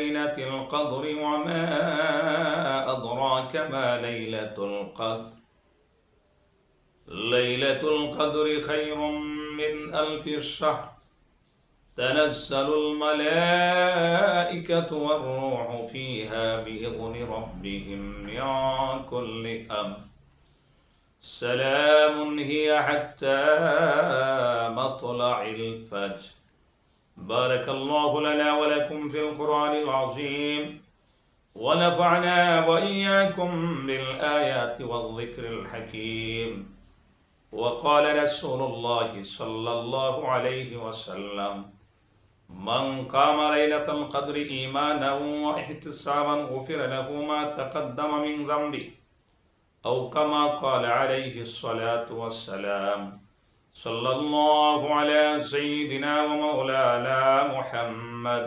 ليلة القدر وما أدراك ما ليلة القدر. ليلة القدر خير من ألف الشهر. تنزل الملائكة والروح فيها بإذن ربهم من كل أمر. سلام هي حتى مطلع الفجر. بارك الله لنا ولكم في القرآن العظيم ونفعنا وإياكم بالآيات والذكر الحكيم. وقال رسول الله صلى الله عليه وسلم من قام ليلة القدر إيمانا واحتسابا غفر له ما تقدم من ذنبه أو كما قال عليه الصلاة والسلام. صلى الله على سيدنا ومولانا محمد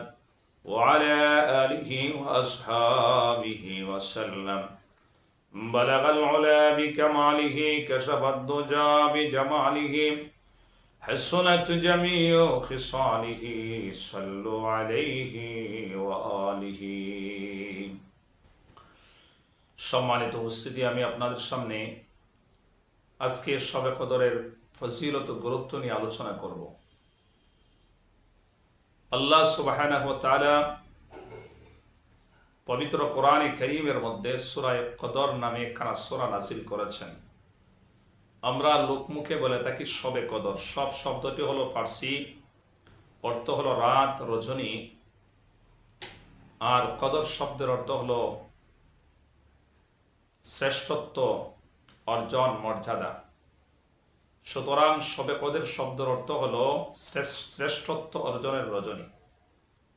وعلى آله وأصحابه وسلم بلغ العلا بكماله كشف الدجى بجماله حسنت جميع خصاله صلوا عليه وآله সম্মানিত উপস্থিতি আমি আপনাদের সামনে আজকে সবে কদরের ফজিলত গুরুত্ব নিয়ে আলোচনা করব। আল্লাহ সুবাহ পবিত্র কোরআনে করিমের মধ্যে সুরায় কদর নামে একখানা সুরা নাসিল করেছেন। আমরা লোকমুখে বলে থাকি সবে কদর। সব শব্দটি হলো ফার্সি, অর্থ হলো রাত, রজনী। আর কদর শব্দের অর্থ হলো শ্রেষ্ঠত্ব, অর্জন, মর্যাদা। সুতরাং সবে কদের শব্দের অর্থ হলো শ্রেষ্ঠত্ব অর্জনের রজনী।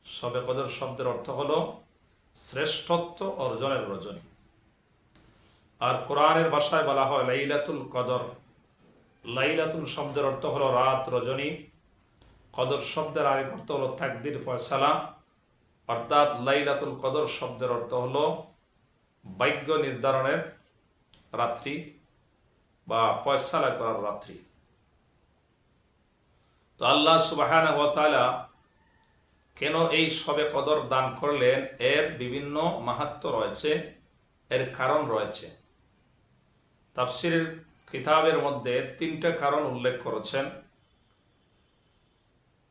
সবে কদর শব্দের অর্থ হলো শ্রেষ্ঠত্ব অর্জনের রজনী। আর কোরআনের ভাষায় বলা হয় লাইলাতুল কদর। লাইলাতুল শব্দের অর্থ হলো রাত রজনী। কদর শব্দের আরেক অর্থ হলো থাকদির ফয়সালা। অর্থাৎ লাইলাতুল কদর শব্দের অর্থ হলো ভাগ্য নির্ধারণের রাত্রি। বা ফয়সালা করার রাত্রি। তো আল্লাহ সুবাহ কেন এই সবে কদর দান করলেন? এর বিভিন্ন মাহাত্ম রয়েছে, এর কারণ রয়েছে। তাফসিরের কিতাবের মধ্যে তিনটা কারণ উল্লেখ করেছেন।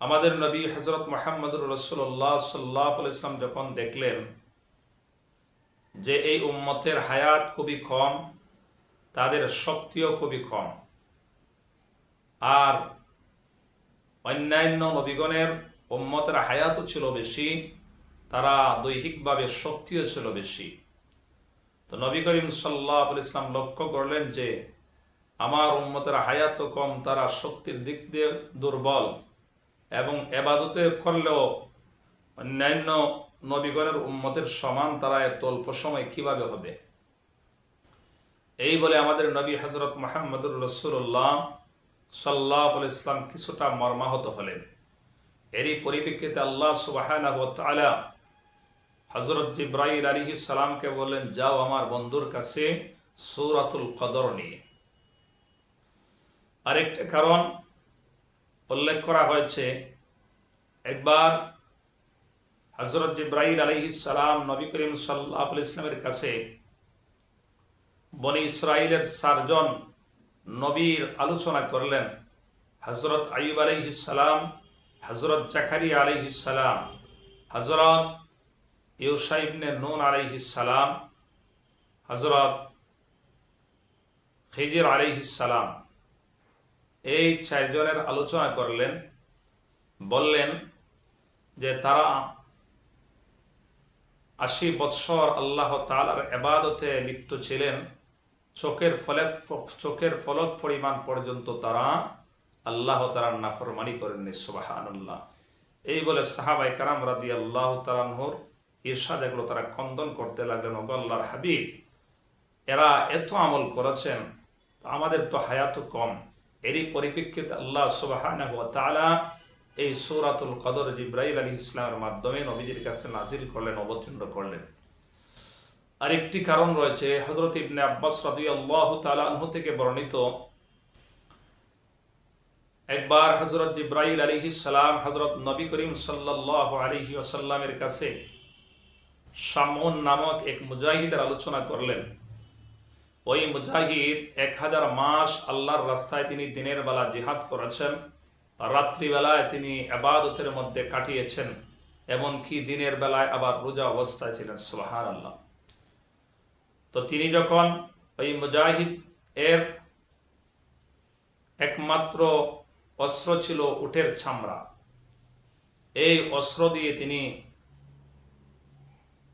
আমাদের নবী হজরত মোহাম্মদুর রসুল্লাহ সাল্লাহ ইসলাম যখন দেখলেন যে এই উম্মতের হায়াত খুবই কম তাদের শক্তিও খুবই কম। আর অন্যান্য নবীগণের উম্মতের হায়াতও ছিল বেশি, তারা দৈহিকভাবে শক্তিও ছিল বেশি। তো নবী করিম সাল্লাহ ইসলাম লক্ষ্য করলেন যে, আমার উম্মতের হায়াত কম, তারা শক্তির দিক দিয়ে দুর্বল এবং এবাদতে করলেও অন্যান্য নবীগণের উম্মতের সমান, তারা এত অল্প সময় কীভাবে হবে? এই বলে আমাদের নবী হজরত মোহাম্মদুর রসুল্লাহ সাল্লাহ ইসলাম কিছুটা মর্মাহত হলেন। এরই পরিপ্রেক্ষিতে আল্লাহ সুবাহ হজরত জিব্রাইল আলী সালামকে বললেন, যাও আমার বন্ধুর কাছে সৌরাতুল কদর নিয়ে। আরেকটা কারণ উল্লেখ করা হয়েছে, একবার হজরত জিব্রাইল আলী সালাম নবী করিম সাল্লাহ ইসলামের কাছে বনি ইসরায়েলের চারজন নবীর আলোচনা করলেন হজরত আইব আলহিসাল্লাম হজরত জাকারি আলহিসাল্লাম হজরত ইউসাইবনে নুন আলহিসাল্লাম হজরত খিজির আলহিসাল্লাম এই চারজনের আলোচনা করলেন, বললেন যে তারা আশি বৎসর আল্লাহ তালার এবাদতে লিপ্ত ছিলেন। চোখের ফলে, চোখের ফলক পরিমাণ পর্যন্ত তারা আল্লাহ তালার নাফরমানি করেননি সুবাহান আল্লাহ এই বলে সাহাবাই কারাম রাদি আল্লাহ তালানহর ঈর্ষাদ এগুলো তারা খন্দন করতে লাগলেন ওগল্লার হাবিব, এরা এত আমল করেছেন, আমাদের তো হায়াত কম। এরই পরিপ্রেক্ষিতে আল্লাহ সুবাহ এই সৌরাতুল কদর জিব্রাইল আলী ইসলামের মাধ্যমে নবীজির কাছে নাজিল করলেন, অবতীর্ণ করলেন। আরেকটি কারণ রয়েছে হজরত ইবনে আব্বাস থেকে বর্ণিত। একবার হজরত জিব্রাইল আলিহি সালাম হজরত নবী করিম সাল্লাহ আলিহি কাছে সামন নামক এক মুজাহিদের আলোচনা করলেন। ওই মুজাহিদ এক হাজার মাস আল্লাহর রাস্তায় তিনি দিনের বেলা জিহাদ করেছেন রাত্রিবেলায় তিনি আবাদতের মধ্যে কাটিয়েছেন, এমনকি দিনের বেলায় আবার রোজা অবস্থায় ছিলেন। সুবাহার আল্লাহ তো তিনি যখন ওই মুজাহিদ এর একমাত্র অস্ত্র ছিল উটের ছামড়া এই অস্ত্র দিয়ে তিনি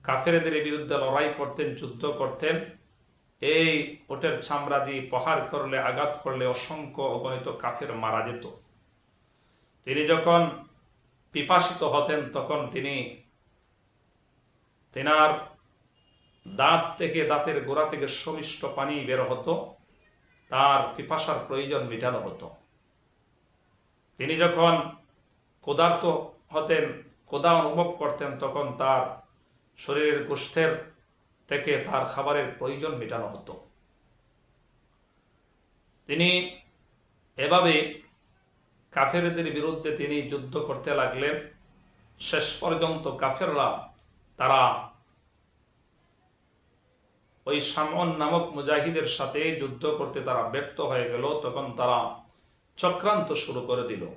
কাফেরদের বিরুদ্ধে লড়াই করতেন, যুদ্ধ করতেন। এই ওটের ছামড়া দিয়ে প্রহার করলে, আঘাত করলে অসংখ্য অগণিত কাফের মারা যেত। তিনি যখন পিপাসিত হতেন, তখন তিনি তেনার দাঁত থেকে দাঁতের গোড়া থেকে সমিষ্ট পানি বের হতো, তার পিপাসার প্রয়োজন মেটানো হতো। তিনি যখন ক্ষুধার্ত হতেন কোদা অনুভব করতেন, তখন তার শরীরের গোষ্ঠের থেকে তার খাবারের প্রয়োজন মেটানো হতো। তিনি এভাবে কাফেরদের বিরুদ্ধে তিনি যুদ্ধ করতে লাগলেন। শেষ পর্যন্ত কাফেররা তারা ওই সামন নামক মুজাহিদের সাথে যুদ্ধ করতে তারা ব্যক্ত হয়ে গেল, তখন তারা চক্রান্ত শুরু করে দিল।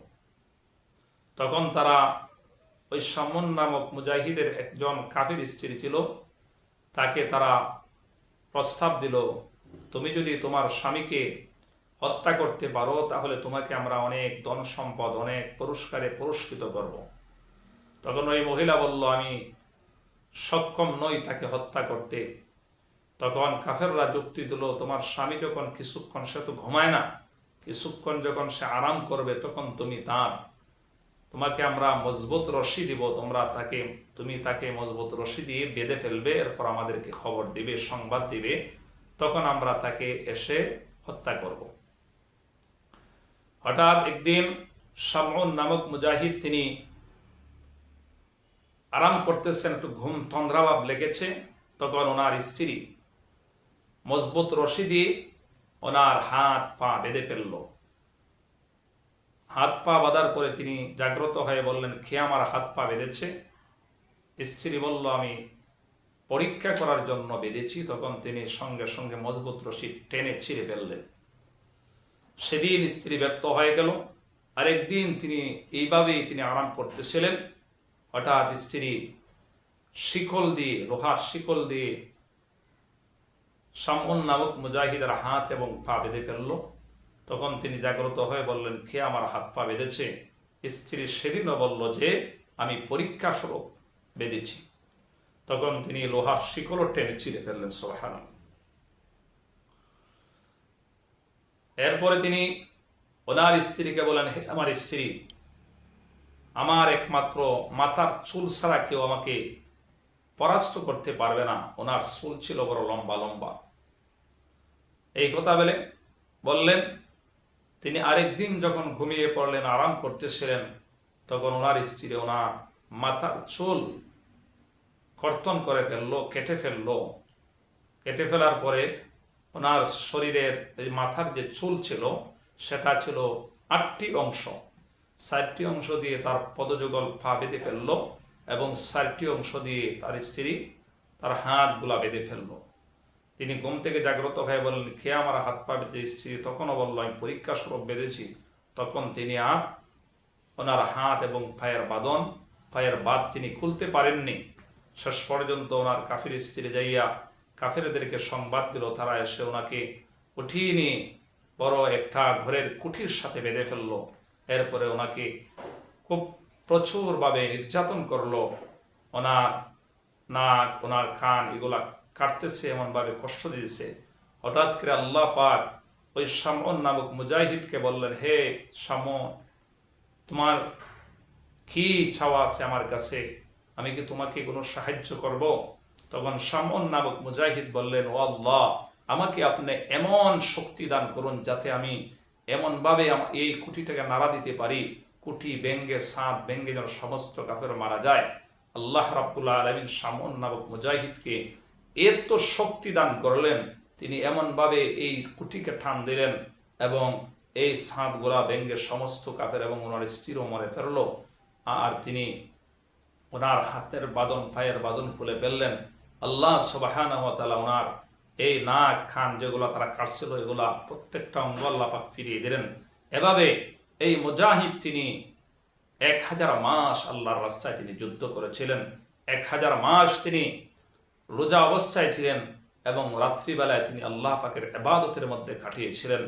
তখন তারা ওই সামন নামক মুজাহিদের একজন কাফির স্ত্রী ছিল, তাকে তারা প্রস্তাব দিল, তুমি যদি তোমার স্বামীকে হত্যা করতে পারো, তাহলে তোমাকে আমরা অনেক ধন সম্পদ অনেক পুরস্কারে পুরস্কৃত করব। তখন ওই মহিলা বলল, আমি সক্ষম নই তাকে হত্যা করতে। তখন কাফেররা যুক্তি দিল, তোমার স্বামী যখন কিছুক্ষণ সে তো ঘুমায় না, কিছুক্ষণ যখন সে আরাম করবে তখন তুমি তার, তোমাকে আমরা মজবুত রশি দিব, তোমরা তাকে, তুমি তাকে মজবুত রশি দিয়ে বেঁধে ফেলবে, এরপর আমাদেরকে খবর দিবে, সংবাদ দিবে, তখন আমরা তাকে এসে হত্যা করব। হঠাৎ একদিন শামউন নামক মুজাহিদ তিনি আরাম করতেছেন, একটু ঘুম, তন্দ্রাভাব লেগেছে, তখন ওনার স্ত্রী মজবুত রশি দিয়ে ওনার হাত পা বেঁধে ফেলল। হাত পা বাঁধার পরে তিনি জাগ্রত হয়ে বললেন খেয়ে আমার হাত পা বেঁধেছে? স্ত্রী বলল, আমি পরীক্ষা করার জন্য বেঁধেছি। তখন তিনি সঙ্গে সঙ্গে মজবুত রশি টেনে ছিঁড়ে ফেললেন। সেদিন স্ত্রী ব্যর্থ হয়ে গেল। আরেকদিন তিনি এইভাবেই তিনি আরাম করতেছিলেন। হঠাৎ স্ত্রী শিকল দিয়ে, লোহার শিকল দিয়ে সামন নামক মুজাহিদের হাত এবং পা বেঁধে ফেলল। তখন তিনি জাগ্রত হয়ে বললেন, কে আমার হাত পা বেঁধেছে? স্ত্রী সেদিনও বলল যে, আমি পরীক্ষা স্বরূপ বেঁধেছি। তখন তিনি লোহার শিকলও টেনে ছিঁড়ে ফেললেন সোহান এরপরে তিনি ওনার স্ত্রীকে বলেন হে আমার স্ত্রী, আমার একমাত্র মাথার চুল ছাড়া কেউ আমাকে পরাস্ত করতে পারবে না। ওনার চুল ছিল বড় লম্বা লম্বা। এই কথা বলে বললেন, তিনি আরেকদিন যখন ঘুমিয়ে পড়লেন, আরাম করতেছিলেন, তখন ওনার স্ত্রী ওনার মাথার চুল কর্তন করে ফেলল, কেটে ফেলল। কেটে ফেলার পরে ওনার শরীরের এই মাথার যে চুল ছিল, সেটা ছিল আটটি অংশ। চারটি অংশ দিয়ে তার পদযুগল পা বেঁধে ফেলল এবং চারটি অংশ দিয়ে তার স্ত্রী তার হাতগুলা বেঁধে ফেলল। তিনি ঘুম থেকে জাগ্রত হয়ে বললেন খেয়ে আমার হাত পা বেঁধে এসেছি? তখনও বলল, আমি পরীক্ষা স্বরূপ বেঁধেছি। তখন তিনি আর ওনার হাত এবং পায়ের বাদন পায়ের বাদ তিনি খুলতে পারেননি। শেষ পর্যন্ত ওনার কাফির স্ত্রী যাইয়া কাফিরদেরকে সংবাদ দিল। তারা এসে ওনাকে উঠিয়ে নিয়ে বড় একটা ঘরের কুঠির সাথে বেঁধে ফেলল। এরপরে ওনাকে খুব প্রচুরভাবে নির্যাতন করল। ওনার নাক, ওনার কান এগুলা কাটতেছে, এমনভাবে কষ্ট দিয়েছে। হঠাৎ করে আল্লাহ পাক ওই সামন নামক মুজাহিদকে বললেন, হে সামন তোমার কি ছাওয়া আছে আমার কাছে? আমি কি তোমাকে কোনো সাহায্য করব? তখন সামন নামক মুজাহিদ বললেন, ও আল্লাহ, আমাকে আপনি এমন শক্তি দান করুন যাতে আমি এমনভাবে এই কুটিটাকে নাড়া দিতে পারি। কুটি ব্যঙ্গে সাঁত ব্যঙ্গে যেন সমস্ত কাফের মারা যায়। আল্লাহ রাব্বুল্লাহ আলমিন সামন নামক মুজাহিদকে এত শক্তি দান করলেন, তিনি এমনভাবে এই কুটিকে ঠান দিলেন এবং এই সাঁত গোলা ব্যঙ্গের সমস্ত কাফের এবং ওনার স্ত্রীও মরে ফেরল। আর তিনি ওনার হাতের বাদন পায়ের বাদন খুলে ফেললেন। আল্লাহ সুবাহান ওনার এই নাক খান যেগুলো তারা কাটছিল, এগুলা প্রত্যেকটা অঙ্গ আল্লাহ পাক ফিরিয়ে দিলেন। এভাবে এই মুজাহিদ তিনি এক হাজার মাস আল্লাহর রাস্তায় তিনি যুদ্ধ করেছিলেন। এক হাজার মাস তিনি রোজা অবস্থায় ছিলেন এবং রাত্রিবেলায় তিনি আল্লাহ পাকের এবাদতের মধ্যে কাটিয়েছিলেন।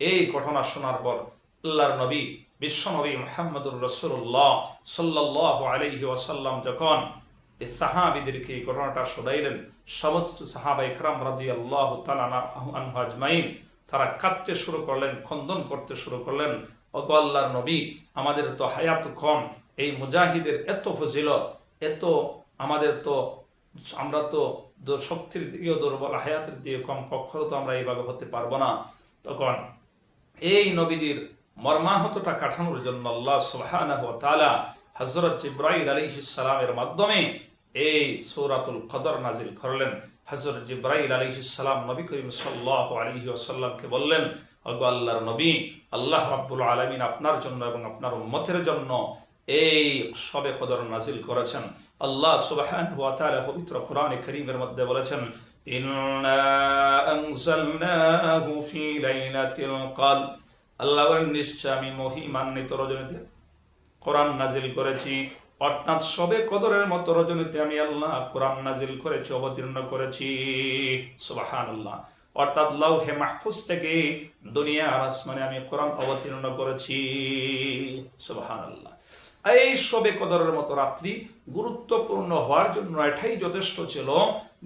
এই ঘটনা শোনার পর আল্লাহর নবী বিশ্বনবী মোহাম্মদুর রসুল্লাহ সাল্লাহ আলহি ওয়াসাল্লাম যখন এই সাহাবিদেরকে এই ঘটনাটা শোনাইলেন, সমস্ত সাহাবা ইকরাম রাদি আল্লাহ আজমাইন তারা কাঁদতে শুরু করলেন, খন্দন করতে শুরু করলেন, ওগো আল্লাহর নবী, আমাদের তো হায়াত কম, এই মুজাহিদের এত ফজিলত, এত আমাদের তো আমরা তো শক্তির দিকেও দুর্বল হায়াতের দিকে কম কখনো তো আমরা এইভাবে হতে পারব না। তখন এই নবীজির মর্মাহতটা কাটানোর জন্য আল্লাহ সুবহানাহু ওয়া তাআলা আলাইহিস সালামের মাধ্যমে এই সূরাতুল কদর নাজিল করলেন। হযরত জিব্রাইল আলাইহিস সালাম নবী করিম সাল্লাল্লাহু আলাইহি ওয়াসাল্লামকে বললেন আল্লাহর নবী, আল্লাহ রাব্বুল আলামিন আপনার জন্য এবং আপনার উম্মতের জন্য এই সবে কদর নাজিল করেছেন। আল্লাহ সুবহানাহু ওয়া তাআলা পবিত্র কোরআনে কারীমের মধ্যে বলেছেন, ইন্না আনজালনাহু ফি লাইলাতিল কদর। আল্লাহ বলেন, নিশ্চয় আমি মহিমান্বিত রজনীতে কোরআন নাজিল করেছি। অর্থাৎ সবে কদরের মতো রজনীতে আমি আল্লাহ কোরআন নাজিল করেছি, অবতীর্ণ করেছি। সুবহানাল্লাহ। অর্থাৎ লাউহে মাহফুজ থেকে দুনিয়া আর আসমানে আমি কোরআন অবতীর্ণ করেছি। সুবহানাল্লাহ। এই সবে কদরের মতো রাত্রি গুরুত্বপূর্ণ হওয়ার জন্য এটাই যথেষ্ট ছিল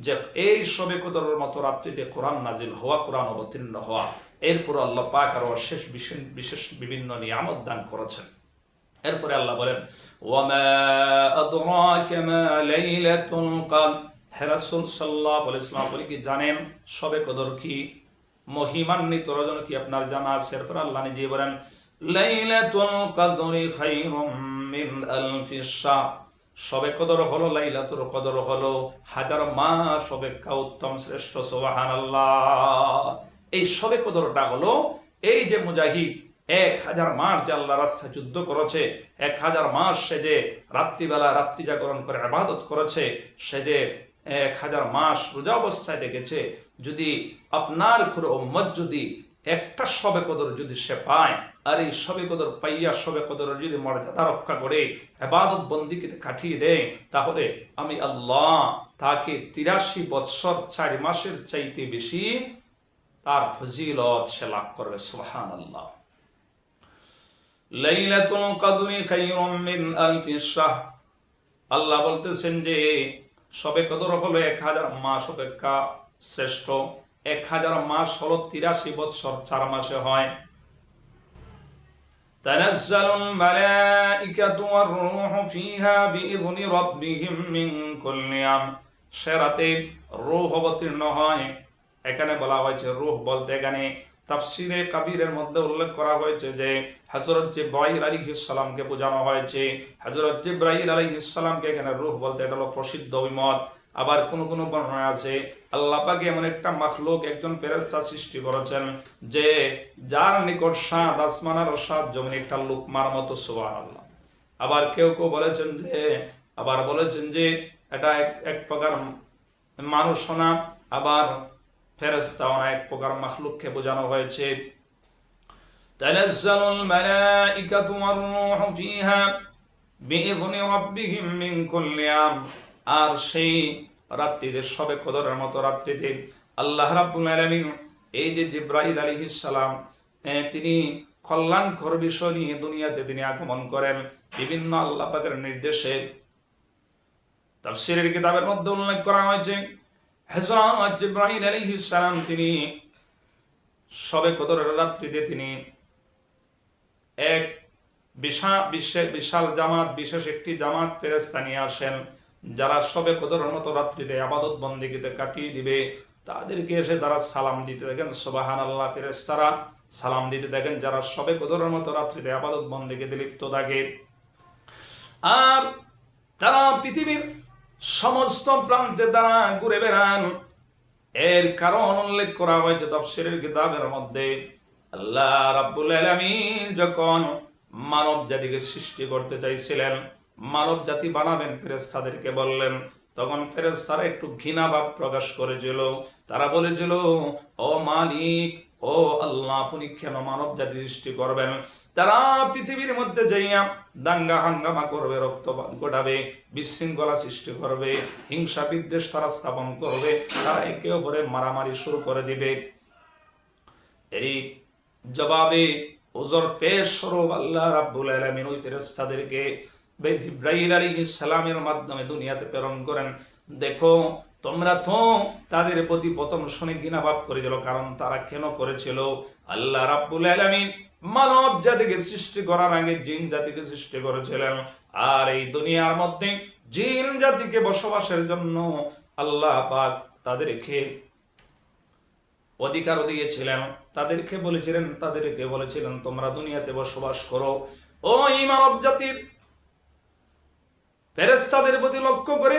যে এই সবে কদরের মতো রাত্রিতে কোরআন নাজিল হওয়া, কোরআন অবতীর্ণ হওয়া। এরপর আল্লাহ পাক আরও শেষ বিশেষ বিশেষ বিভিন্ন নিয়ামত দান করেছেন। এরপরে আল্লাহ বলেন, ওয়ামা আদরাকা মা লাইলাতুল কদর। হে রাসূল সাল্লাল্লাহু বলে কি জানেন সবে কদর কি? মহিমান্বিত রজন কি আপনার জানা আছে? এরপর আল্লাহ নিজে বলেন, লাইলাতুল কদরি খায়রুম সবে কদর হলো লাইলাতুল কদর হলো, হাজার মাস অপেক্ষা উত্তম শ্রেষ্ঠ, সুবহানাল্লাহ। এই সবে কদরটা হলো, এই যে মুজাহিদ, এক হাজার মাস যে আল্লাহ রাস্তায় যুদ্ধ করেছে, এক হাজার মাস সে যে রাত্রিবেলা রাত্রি জাগরণ করে আবাদত করেছে, সে যে এক হাজার মাস রোজা অবস্থায় দেখেছে, যদি আপনার ঘরে উম্মত যদি একটা সবে কদর যদি সে পায়, আর এই সবে কদর পাইয়া সবে কদর যদি মর্যাদা রক্ষা করে, এবাদত বন্দিকে কাটিয়ে দেয়, তাহলে আমি আল্লাহ তাকে তিরাশি বৎসর চার মাসের চাইতে বেশি তার ফজিলত সে লাভ করবে সুবহান আল্লাহ লাইলাতুল কদরি খায়রুম মিন আলফি শাহর আল্লাহ বলতেছেন যে, সবে কদর হলো এক হাজার মাস অপেক্ষা শ্রেষ্ঠ। এক হাজার মাস হলো তিরাশি বৎসর চার মাসে হয় تنزل الملائكة والروح فيها بإذن ربهم من كل أمر সেরাতে রূহ অবতীর্ণ হয় এখানে বলা হয়েছে রূহ বলতে এখানে তাফসিরে কাবিরের মধ্যে উল্লেখ করা হয়েছে যে হজরত জিব্রাইল আলী ইসলামকে বোঝানো হয়েছে হজরত জিব্রাইল আলী ইসলামকে এখানে রূহ বলতে এটা হলো প্রসিদ্ধ অভিমত আবার কোন কোন বর্ণনা আছে আল্লাহ পাকে এমন একটা মাখলুক একজন ফেরেস্তা সৃষ্টি করেছেন যে যার নিকট সাত আসমান আর সাত জমিন একটা লুকমার মতো সোয়ার আল্লাহ আবার কেউ কেউ বলেছেন যে আবার বলেছেন যে এটা এক- এক প্রকার মানুষ না আবার ফেরেস্তা না এক প্রকার মাখলুককে বোঝানো হয়েছে تنزل الملائكة والروح فيها بإذن ربهم من كل أمر আর সেই রাত্রিতে সবে কদরের মতো রাত্রিতে আল্লাহ রাব্বুল আলামিন এই যে জিব্রাইল আলাইহিস সালাম এ, তিনি কল্যাণকর বিষয় নিয়ে দুনিয়াতে তিনি আগমন করেন বিভিন্ন আল্লাহ পাকের নির্দেশে। তাফসীরের কিতাবের মধ্যে উল্লেখ করা হয়েছে হযরত জিব্রাইল আলাইহিস সালাম তিনি সবে কদরের রাত্রিতে তিনি এক বিশাল বিশাল জামাত বিশেষ একটি জামাত ফেরেস্তা নিয়ে আসেন। যারা সবে কদরের মতো রাত্রিতে আবাদত বন্দিগিতে কাটিয়ে দিবে, তাদেরকে এসে তারা সালাম দিতে দেখেন। সোবাহান আল্লাহ ফেরেস্তারা সালাম দিতে দেখেন। যারা সবে কদরের মতো রাত্রিতে আবাদত বন্দিগিতে লিপ্ত থাকে। আর তারা পৃথিবীর সমস্ত প্রান্তে তারা ঘুরে বেড়ান। এর কারণ উল্লেখ করা হয়েছে তফসিরের কিতাবের মধ্যে। আল্লাহ রাব্বুল আলামিন যখন মানব জাতিকে সৃষ্টি করতে চাইছিলেন মানব জাতি বানাবেন ফেরেস্তাদেরকে বললেন। তখন ফেরেস্তারা একটু ঘৃণা ভাব প্রকাশ করেছিল। তারা বলেছিল, ও মালিক, ও আল্লাহ, আপনি কেন মানব জাতি সৃষ্টি করবেন? তারা পৃথিবীর মধ্যে যাইয়া দাঙ্গা হাঙ্গামা করবে, রক্তপাত ঘটাবে, বিশৃঙ্খলা সৃষ্টি করবে, হিংসা বিদ্বেষ তারা স্থাপন করবে, তারা একে অপরে মারামারি শুরু করে দিবে। এরই জবাবে ওজর পেশ স্বরূপ আল্লাহ রাব্বুল আলামিন ওই ফেরেশতাদেরকে জিব্রাইল আলাইহিস সালামের মাধ্যমে দুনিয়াতে প্রেরণ করেন। দেখো, তোমরা তো তাদের প্রতি প্রথম শুনে ঘৃণাভাব করেছিল, কারণ তারা কেন করেছিল? আল্লাহ রাব্বুল আলামিন মানব জাতিকে সৃষ্টি করার আগে জিন জাতিকে সৃষ্টি করেছিলেন। আর এই দুনিয়ার মধ্যে জিন জাতিকে বসবাসের জন্য আল্লাহ পাক তাদেরকে অধিকার দিয়েছিলেন। তাদেরকে বলেছিলেন তাদেরকে বলেছিলেন, তোমরা দুনিয়াতে বসবাস করো। ওই মানব জাতির ফেরেস্তাদের প্রতি লক্ষ্য করে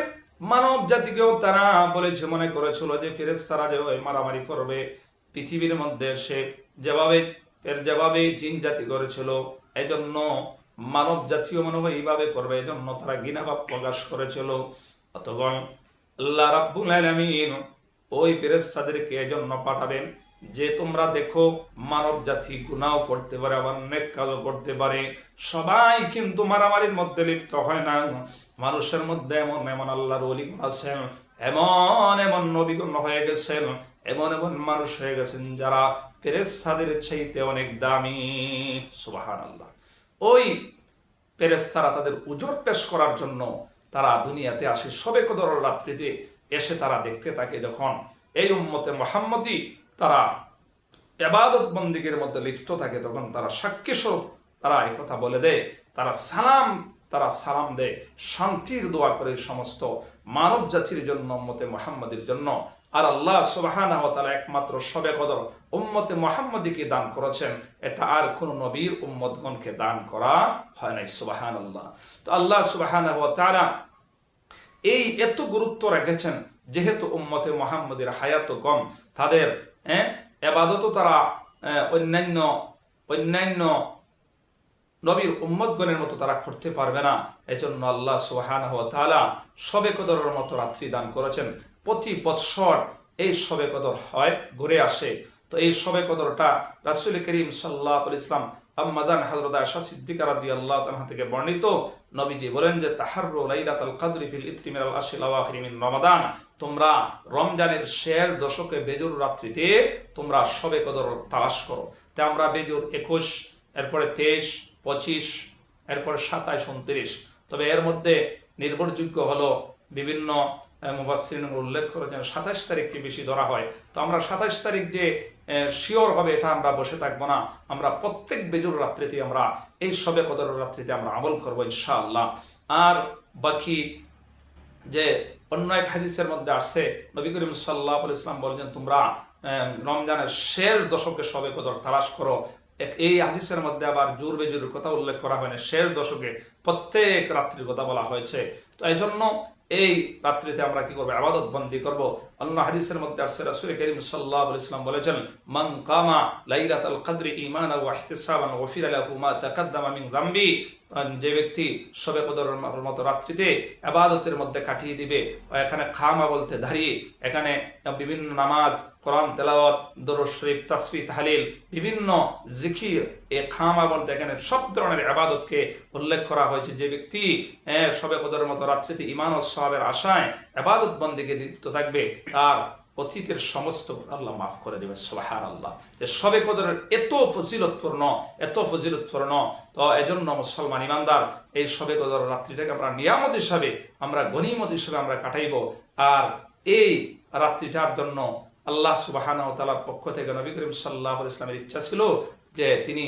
মানব জাতিকেও তারা বলেছে, মনে করেছিল যে ফেরেস্তারা যেভাবে মারামারি করবে, পৃথিবীর মধ্যে সে যেভাবে, এর যেভাবে জিন জাতি করেছিল, এজন্য মানব জাতীয় মনোভাব এইভাবে করবে, এজন্য তারা ঘৃণাভাব প্রকাশ করেছিল। অতগণ, আল্লাহ রাব্বুল আলামিন ওই ফেরেস্তাদেরকে এজন্য পাঠাবেন। যে তোমরা দেখো মানব জাতি গুনাও করতে পারে, আবার নেক কাজও করতে পারে। সবাই কিন্তু মারামারির মধ্যে লিপ্ত হয় না। মানুষের মধ্যে এমন এমন আল্লাহর অলিগুণ আছেন, এমন এমন নবীগুণ হয়ে গেছেন, এমন এমন মানুষ হয়ে গেছেন যারা ফেরেস্তাদের চাইতে অনেক দামি। সুবাহান আল্লাহ ওই ফেরেস্তারা তাদের উজর পেশ করার জন্য তারা দুনিয়াতে আসে। সবে কদর রাত্রিতে এসে তারা দেখতে থাকে যখন এই উম্মতে মোহাম্মদী তারা এবাদত বন্দিগের মধ্যে লিপ্ত থাকে, তখন তারা সাক্ষী স্বরূপ তারা এই কথা বলে দেয়, তারা সালাম তারা সালাম দেয়, শান্তির দোয়া করে সমস্ত মানব জাতির জন্য, উম্মতে মোহাম্মদের জন্য। আর আল্লাহ সুবাহানা তারা একমাত্র সবে কদর উম্মতে মোহাম্মদীকে দান করেছেন, এটা আর কোন নবীর উম্মতগণকে দান করা হয় নাই সুবাহান আল্লাহ তো আল্লাহ সুবাহানা তারা এই এত গুরুত্ব রেখেছেন, যেহেতু উম্মতে মোহাম্মদের হায়াত কম তাদের হ্যাঁ এবাদত তারা অন্যান্য অন্যান্য নবীর উম্মতগণের মতো তারা করতে পারবে না এজন্য আল্লাহ সুহান তালা সবে কদরের মতো রাত্রি দান করেছেন প্রতি বৎসর এই সবে কদর হয় ঘুরে আসে তো এই সবে কদরটা রাসুল করিম সাল্লাহ ইসলাম আম্মাদান হযরত আয়েশা সিদ্দিকা রাদিয়াল্লাহু তাআলা থেকে বর্ণিত নবীজি বলেন যে তাহাররু লাইলাতুল কদরি ফিল ইত্রি মিনাল আশিল রমাদান তোমরা রমজানের শের দশকে বেজুর রাত্রিতে তোমরা সবে কদর তালাশ করো। তে আমরা বেজুর একুশ, এরপরে তেইশ, পঁচিশ, এরপরে সাতাইশ, উনত্রিশ। তবে এর মধ্যে নির্ভরযোগ্য হলো বিভিন্ন মুবাসিন উল্লেখ করেছেন সাতাশ তারিখকে বেশি ধরা হয়। তো আমরা সাতাশ তারিখ যে শিওর হবে এটা আমরা বসে থাকব না। আমরা প্রত্যেক বেজুর রাত্রিতে আমরা, এই সবে কদর রাত্রিতে আমরা আমল করব ইনশাআল্লাহ। আর বাকি যে অন্য এক হাদিসের মধ্যে আসছে, নবী করিম সাল্লাহ ইসলাম বলেছেন, তোমরা রমজানের শেষ দশকে সবে কদর তালাশ করো। এই হাদিসের মধ্যে আবার জোর বেজুরের কথা উল্লেখ করা হয়নি শেষ দশকে প্রত্যেক রাত্রির কথা বলা হয়েছে। তো এই জন্য এই রাত্রিতে আমরা কি করব? আবাদত বন্দি করব। অন্য হাদিসের মধ্যে আসছে, রাসূল করিম সাল্লাম বলেছেন, মান কামা লাইলাতুল কদরি ঈমানান ওয়া ইহতিসাবান গফিরা মা মিন যামবি যে ব্যক্তি সবে কদরের মতো রাত্রিতে আবাদতের মধ্যে কাটিয়ে দিবে এখানে খামা বলতে দাঁড়িয়ে, এখানে বিভিন্ন নামাজ, কোরআন, তেলাওয়াত, দরুদ শরীফ তাসফি তাহলিল, বিভিন্ন জিকির, এ খামা বলতে এখানে সব ধরনের আবাদতকে উল্লেখ করা হয়েছে। যে ব্যক্তি সবে কদরের মতো রাত্রিতে ইমান ও সবের আশায় আবাদত বন্দিকে লিপ্ত থাকবে, তার অতীতের সমস্ত আল্লাহ মাফ করে দেবে সোহার আল্লাহ যে সবে কদরের এত ফজিলতপূর্ণ এত ফজিলতপূর্ণ, তো এজন্য মুসলমান ইমানদার, এই সবে কদর রাত্রিটাকে আমরা নিয়ামত হিসাবে, আমরা গনিমত হিসাবে আমরা কাটাইব। আর এই রাত্রিটার জন্য আল্লাহ সুবাহান তালার পক্ষ থেকে নবী করিম সাল্লাহ ইসলামের ইচ্ছা ছিল যে তিনি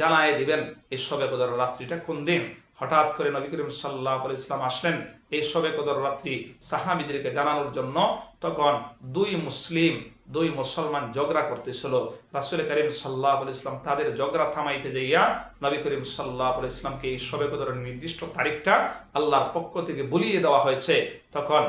জানায় দিবেন, এই সবে কদর রাত্রিটা কোন দিন? হঠাৎ করে নবী করিম সাল্লাহ ইসলাম আসলেন এই সবে কদর রাত্রি সাহাবিদেরকে জানানোর জন্য। তখন দুই মুসলিম, দুই মুসলমান ঝগড়া করতেছিল। রাসুল করিম সাল্লাহ ইসলাম তাদের ঝগড়া থামাইতে যাইয়া নবী করিম সাল্লাহ ইসলামকে এই সবে কদরের নির্দিষ্ট তারিখটা আল্লাহর পক্ষ থেকে বলিয়ে দেওয়া হয়েছে। তখন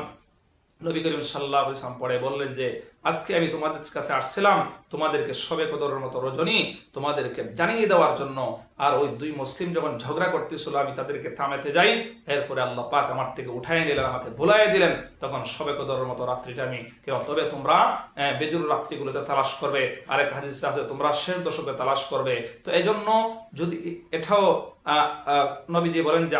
নবী করিম সাল্লাহ ইসলাম পরে বললেন যে আজকে আমি তোমাদের কাছে আসছিলাম, তোমাদেরকে সবে কদরের মতো রজনী তোমাদেরকে জানিয়ে দেওয়ার জন্য। আর ওই দুই মুসলিম যখন ঝগড়া করতেছিল, আমি তাদেরকে থামাতে যাই। এরপরে আল্লাহ পাক আমার থেকে উঠাই নিলেন, আমাকে ভুলাই দিলেন। তখন সবে কদরের মতো রাত্রিটা আমি কেউ, তবে তোমরা বেজুর রাত্রিগুলোতে তালাশ করবে। আরেক হাদিস আছে, তোমরা শেষ দশকে তালাশ করবে। তো এই জন্য যদি এটাও নবীজি বলেন যে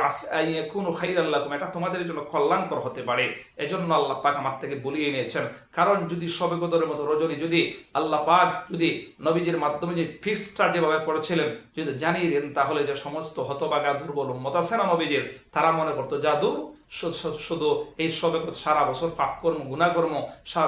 কোন খাইর আল্লাহ এটা তোমাদের জন্য কল্যাণকর হতে পারে। এজন্য আল্লাহ পাক আমার থেকে বলিয়ে নিয়েছেন। কারণ যদি সবে কদরের মতো রজনী যদি আল্লাহ পাক যদি নবীজির মাধ্যমে যে ফিক্সটা যেভাবে করেছিলেন, যদি জানিয়ে দেন, তাহলে যে সমস্ত হতবাগা দুর্বল মতাসেনা না নবীজির? তারা মনে করতো, জাদু শুধু এই সবে সারা বছর পাপ কর্ম গুণাকর্ম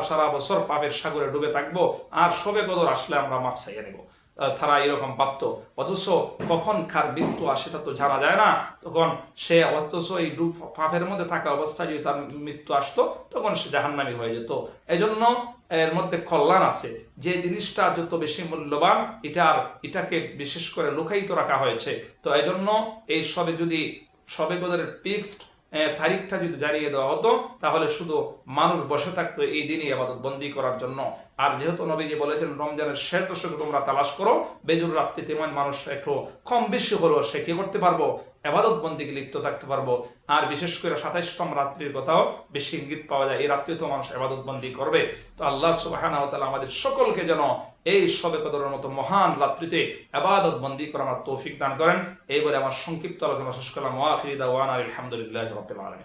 সারা বছর পাপের সাগরে ডুবে থাকব, আর সবে কদর আসলে আমরা মাপ চাইয়ে নেব। তারা এরকম ভাবত। অথচ কখন কার মৃত্যু আসে সেটা তো জানা যায় না। তখন সে অথচ এই ডুব পাপের মধ্যে থাকা অবস্থায় যদি তার মৃত্যু আসতো, তখন সে জাহান্নামি হয়ে যেত। এজন্য এর মধ্যে কল্যাণ আছে। যে জিনিসটা যত বেশি মূল্যবান এটার এটাকে বিশেষ করে লুকায়িত রাখা হয়েছে। তো এজন্য এই সবে যদি সবে কদরের ফিক্সড তারিখটা যদি জানিয়ে দেওয়া হতো, তাহলে শুধু মানুষ বসে থাকতো এই দিনই আবাদত বন্দি করার জন্য। আর যেহেতু নবীজি বলেছেন, রমজানের শেষ দশকে তোমরা তালাশ করো, বেজুর রাত্রিতে তেমন মানুষ একটু কম বেশি হলো সে কি করতে পারব? আবাদত বন্দিকে লিপ্ত থাকতে পারব? আর বিশেষ করে সাতাইশতম রাত্রির কথাও বেশি ইঙ্গিত পাওয়া যায়। এই রাত্রিও তো মানুষ এবাদত বন্দি করবে। তো আল্লাহ সুবাহানা তাআলা আমাদের সকলকে যেন এই সবে কদরের মতো মহান রাত্রিতে এবাদত বন্দি করা আমার তৌফিক দান করেন। এই বলে আমার সংক্ষিপ্ত আলোচনা শেষ করলাম। ওয়াখিদা ওয়ান আলহামদুলিল্লাহ রবিল আলমী